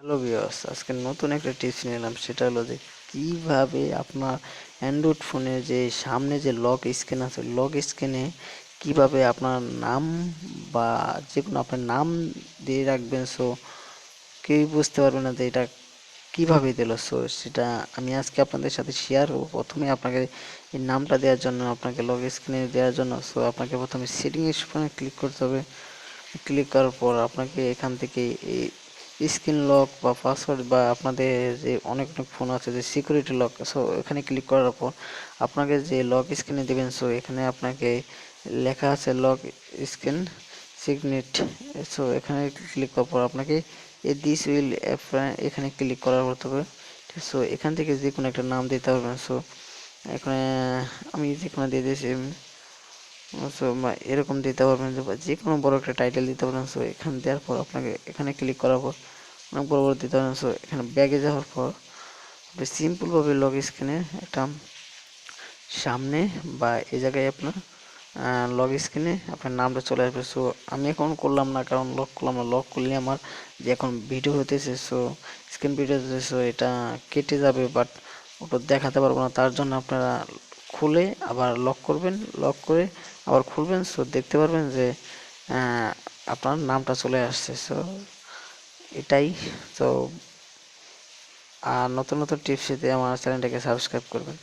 Hello viewers আজকে নতুন একটা টিপস নিয়ে এলাম। সেটা হলো যে কীভাবে আপনার অ্যান্ড্রয়েড ফোনে যে সামনে যে লক স্ক্রিন আছে লক স্ক্রিনে কীভাবে আপনার নাম বা যে কোনো আপনার নাম দিয়ে রাখবেন সো কেউই বুঝতে পারবে না যে এটা কীভাবে দিল। সো সেটা আমি আজকে আপনাদের সাথে শেয়ার করব প্রথমে আপনাকে এই নামটা দেওয়ার জন্য, আপনাকে লগ স্ক্রিনে দেওয়ার জন্য সো আপনাকে প্রথমে সেটিংয়ের ফোনে ক্লিক করতে হবে। ক্লিক করার পর আপনাকে এখান থেকে এই স্ক্রিন লক বা পাসওয়ার্ড বা আপনাদের যে অনেক অনেক ফোন আছে যে সিকিউরিটি লক, সো এখানে ক্লিক করার পর আপনাকে যে লক স্ক্রিনে দেবেন, সো এখানে আপনাকে লেখা আছে লক স্ক্রিন সিগনেট, সো এখানে ক্লিক করার পর আপনাকে এ দিস উইল এখানে ক্লিক করার করতে হবে সো এখান থেকে যে কোনো একটা নাম দিতে পারবেন, সো এখানে আমি যে কোনো দিয়ে দিয়েছি সো এরকম দিতে পারবেন যে কোনো বড় একটা টাইটেল দিতে পারবেন সো এখানে দেওয়ার পর আপনাকে এখানে ক্লিক করার পর, অনেক বড় বড় দিতে পারবেন সো এখানে ব্যাগে যাওয়ার পর, আপনি সিম্পলভাবে লগ স্ক্রিনে একটা সামনে বা এই জায়গায় আপনার লগ স্ক্রিনে আপনার নামটা চলে আসবে। সো আমি এখন করলাম না, কারণ লক করলাম না। লক করলে আমার যে এখন ভিডিও হতেছে সো স্ক্রিন ভিডিও হতেছে সো এটা কেটে যাবে বাট ওটা দেখাতে পারব না। তার জন্য আপনারা খুলে আবার লক করবেন লক করে আবার খুলবেন সো দেখতে পারবেন যে আপনার নামটা চলে আসছে সো এটাই তো আর নতুন নতুন টিপস পেতে আমার চ্যানেলটাকে সাবস্ক্রাইব করবেন।